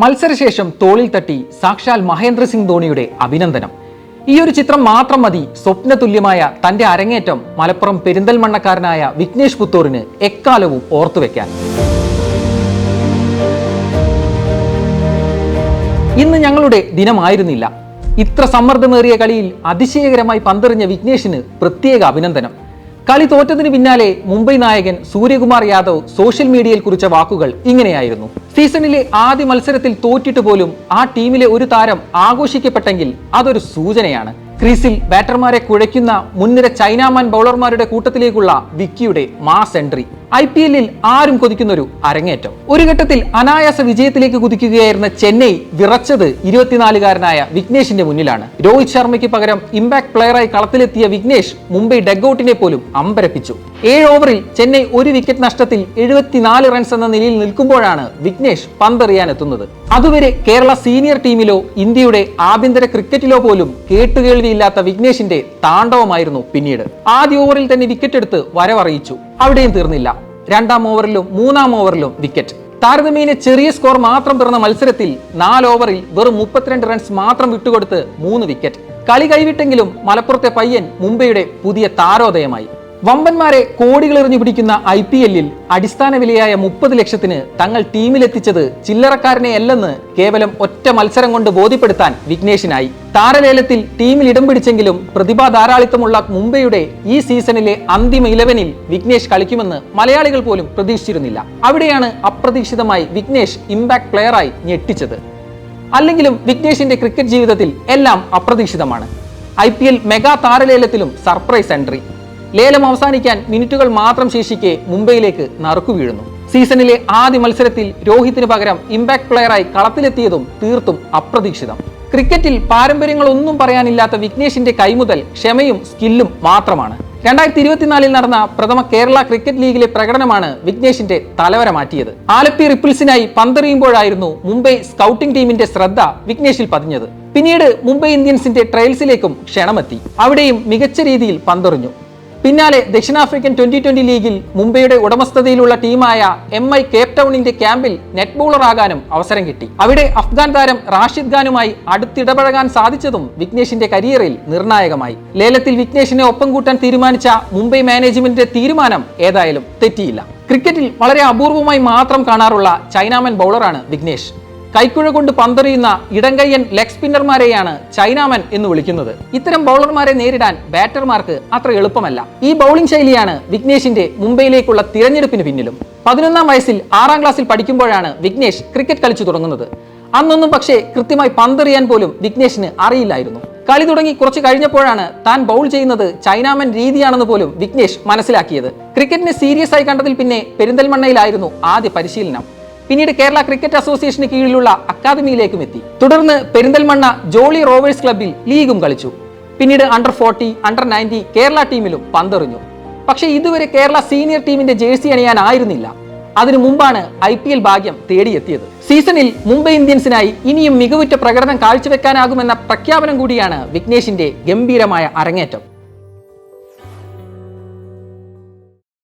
മത്സരശേഷം തോളിൽ തട്ടി സാക്ഷാൽ മഹേന്ദ്ര സിംഗ് ധോണിയുടെ അഭിനന്ദനം. ഈ ഒരു ചിത്രം മാത്രം മതി സ്വപ്നതുല്യമായ തന്റെ അരങ്ങേറ്റം മലപ്പുറം പെരിന്തൽമണ്ണക്കാരനായ വിഘ്നേഷ് പുത്തൂറിന് എക്കാലവും ഓർത്തുവെക്കാൻ ഇന്ന് ഞങ്ങളുടെ ദിനമായിരുന്നില്ല. ഇത്ര സമ്മർദ്ദമേറിയ കളിയിൽ അതിശയകരമായി പന്തെറിഞ്ഞ വിഘ്നേഷിന് പ്രത്യേക അഭിനന്ദനം. കളി തോറ്റതിന് പിന്നാലെ മുംബൈ നായകൻ സൂര്യകുമാർ യാദവ് സോഷ്യൽ മീഡിയയിൽ കുറിച്ച വാക്കുകൾ ഇങ്ങനെയായിരുന്നു. സീസണിലെ ആദ്യ മത്സരത്തിൽ തോറ്റിട്ട് പോലും ആ ടീമിലെ ഒരു താരം ആഘോഷിക്കപ്പെട്ടെങ്കിൽ അതൊരു സൂചനയാണ്. ക്രീസിൽ ബാറ്റർമാരെ കുഴയ്ക്കുന്ന മുൻനിര ചൈനാമാൻ ബൗളർമാരുടെ കൂട്ടത്തിലേക്കുള്ള വിക്കിയുടെ മാസ് എൻട്രി. ഐ പി എല്ലിൽ ആരും കൊതിക്കുന്നൊരു അരങ്ങേറ്റം. ഒരു ഘട്ടത്തിൽ അനായാസ വിജയത്തിലേക്ക് കുതിക്കുകയായിരുന്ന ചെന്നൈ വിറച്ചത് ഇരുപത്തിനാലുകാരനായ വിഘ്നേഷിന്റെ മുന്നിലാണ്. രോഹിത് ശർമ്മയ്ക്ക് പകരം ഇമ്പാക്ട് പ്ലെയറായി കളത്തിലെത്തിയ വിഘ്നേഷ് മുംബൈ ഡെഗ്ഔട്ടിനെ പോലും അമ്പരപ്പിച്ചു. ഏഴ് ഓവറിൽ ചെന്നൈ ഒരു വിക്കറ്റ് നഷ്ടത്തിൽ എഴുപത്തിനാല് റൺസ് എന്ന നിലയിൽ നിൽക്കുമ്പോഴാണ് വിഘ്നേഷ് പന്തെറിയാൻ എത്തുന്നത് അതുവരെ കേരള സീനിയർ ടീമിലോ ഇന്ത്യയുടെ ആഭ്യന്തര ക്രിക്കറ്റിലോ പോലും കേട്ടുകേൾവിയില്ലാത്ത വിഘ്നേഷിന്റെ താണ്ഡവമായിരുന്നു പിന്നീട്. ആദ്യ ഓവറിൽ തന്നെ വിക്കറ്റ് എടുത്ത് വരവറിയിച്ചു. അവിടെയും തീർന്നില്ല. രണ്ടാം ഓവറിലും മൂന്നാം ഓവറിലും വിക്കറ്റ് താരതമ്യേന ചെറിയ സ്കോർ മാത്രം പിറന്ന മത്സരത്തിൽ നാല് ഓവറിൽ വെറും മുപ്പത്തിരണ്ട് റൺസ് മാത്രം വിട്ടുകൊടുത്ത് മൂന്ന് വിക്കറ്റ് കളി കൈവിട്ടെങ്കിലും മലപ്പുറത്തെ പയ്യൻ മുംബൈയുടെ പുതിയ താരോദയമായി. വമ്പന്മാരെ കോടികൾ എറിഞ്ഞു പിടിക്കുന്ന ഐ പി എല്ലിൽ അടിസ്ഥാന വിലയായ മുപ്പത് ലക്ഷത്തിന് തങ്ങൾ ടീമിലെത്തിച്ചത് ചില്ലറക്കാരനെ അല്ലെന്ന് കേവലം ഒറ്റ മത്സരം കൊണ്ട് ബോധ്യപ്പെടുത്താൻ വിഘ്നേഷിനായി. താരലേലത്തിൽ ടീമിൽ ഇടം പിടിച്ചെങ്കിലും പ്രതിഭാ ധാരാളിത്തമുള്ള മുംബൈയുടെ ഈ സീസണിലെ അന്തിമ ഇലവനിൽ വിഘ്നേഷ് കളിക്കുമെന്ന് മലയാളികൾ പോലും പ്രതീക്ഷിച്ചിരുന്നില്ല. അവിടെയാണ് അപ്രതീക്ഷിതമായി വിഘ്നേഷ് ഇമ്പാക്ട് പ്ലെയറായി ഞെട്ടിച്ചത്. അല്ലെങ്കിലും വിഘ്നേഷിന്റെ ക്രിക്കറ്റ് ജീവിതത്തിൽ എല്ലാം അപ്രതീക്ഷിതമാണ്. ഐ പി എൽ മെഗാ താരലേലത്തിലും സർപ്രൈസ് എൻട്രി. ലേലം അവസാനിക്കാൻ മിനിറ്റുകൾ മാത്രം ശേഷിക്കെ മുംബൈയിലേക്ക് നറുക്കു വീഴുന്നു. സീസണിലെ ആദ്യ മത്സരത്തിൽ രോഹിത്തിന് പകരം ഇമ്പാക്ട് പ്ലെയറായി കളത്തിലെത്തിയതും തീർത്തും അപ്രതീക്ഷിതം. ക്രിക്കറ്റിൽ പാരമ്പര്യങ്ങളൊന്നും പറയാനില്ലാത്ത വിഘ്നേഷിന്റെ കൈമുതൽ ക്ഷമയും സ്കില്ലും മാത്രമാണ്. രണ്ടായിരത്തി ഇരുപത്തിനാലിൽ നടന്ന പ്രഥമ കേരള ക്രിക്കറ്റ് ലീഗിലെ പ്രകടനമാണ് വിഘ്നേഷിന്റെ തലവര മാറ്റിയത്. ആലപ്പി റിപ്പിൾസിനായി പന്തെറിയുമ്പോഴായിരുന്നു മുംബൈ സ്കൗട്ടിംഗ് ടീമിന്റെ ശ്രദ്ധ വിഘ്നേഷിൽ പതിഞ്ഞത്. പിന്നീട് മുംബൈ ഇന്ത്യൻസിന്റെ ട്രയൽസിലേക്കും ക്ഷണമെത്തി. അവിടെയും മികച്ച രീതിയിൽ പന്തെറിഞ്ഞു. പിന്നാലെ ദക്ഷിണാഫ്രിക്കൻ ട്വന്റി ട്വന്റി ലീഗിൽ മുംബൈയുടെ ഉടമസ്ഥതയിലുള്ള ടീമായ എം ഐ കേപ്പ് ടൗണിന്റെ ക്യാമ്പിൽ നെറ്റ് ബോളർ ആകാനും അവസരം കിട്ടി. അവിടെ അഫ്ഗാൻ താരം റാഷിദ് ഖാനുമായി അടുത്തിടപഴകാൻ സാധിച്ചതും വിഘ്നേഷിന്റെ കരിയറിൽ നിർണായകമായി. ലേലത്തിൽ വിഘ്നേഷിനെ ഒപ്പം കൂട്ടാൻ തീരുമാനിച്ച മുംബൈ മാനേജ്മെന്റിന്റെ തീരുമാനം ഏതായാലും തെറ്റിയില്ല. ക്രിക്കറ്റിൽ വളരെ അപൂർവമായി മാത്രം കാണാറുള്ള ചൈനാമൻ ബൗളറാണ് വിഘ്നേഷ്. കൈക്കുഴ കൊണ്ട് പന്തെറിയുന്ന ഇടങ്കയ്യൻ ലെഗ് സ്പിന്നർമാരെയാണ് ചൈനാമൻ എന്ന് വിളിക്കുന്നത്. ഇത്തരം ബൗളർമാരെ നേരിടാൻ ബാറ്റർമാർക്ക് അത്ര എളുപ്പമല്ല. ഈ ബൗളിംഗ് ശൈലിയാണ് വിഘ്നേഷിന്റെ മുംബൈയിലേക്കുള്ള തിരഞ്ഞെടുപ്പിന് പിന്നിലും. പതിനൊന്നാം വയസ്സിൽ ആറാം ക്ലാസ്സിൽ പഠിക്കുമ്പോഴാണ് വിഘ്നേഷ് ക്രിക്കറ്റ് കളിച്ചു തുടങ്ങുന്നത്. അന്നൊന്നും പക്ഷേ കൃത്യമായി പന്തെറിയാൻ പോലും വിഘ്നേഷിന് അറിയില്ലായിരുന്നു. കളി തുടങ്ങി കുറച്ച് കഴിഞ്ഞപ്പോഴാണ് താൻ ബൗൾ ചെയ്യുന്നത് ചൈനാമൻ രീതിയാണെന്ന് പോലും വിഘ്നേഷ് മനസ്സിലാക്കിയത്. ക്രിക്കറ്റിനെ സീരിയസ് ആയി കണ്ടതിൽ പിന്നെ പെരിന്തൽമണ്ണയിലായിരുന്നു ആദ്യ പരിശീലനം. പിന്നീട് കേരള ക്രിക്കറ്റ് അസോസിയേഷന് കീഴിലുള്ള അക്കാദമിയിലേക്കും എത്തി. തുടർന്ന് പെരിന്തൽമണ്ണ ജോളി റോവേഴ്സ് ക്ലബിൽ ലീഗും കളിച്ചു. പിന്നീട് under forty under ninety Kerala ടീമിലും പന്തെറിഞ്ഞു. പക്ഷേ ഇതുവരെ കേരള സീനിയർ ടീമിന്റെ ജേഴ്സി അണിയാനായിരുന്നില്ല അതിനു മുമ്പാണ് ഐ പി എൽ ഭാഗ്യം തേടിയെത്തിയത്. സീസണിൽ മുംബൈ ഇന്ത്യൻസിനായി ഇനിയും മികവുറ്റ പ്രകടനം കാഴ്ചവെക്കാനാകുമെന്ന പ്രഖ്യാപനം കൂടിയാണ് വിഘ്നേഷിന്റെ ഗംഭീരമായ അരങ്ങേറ്റം.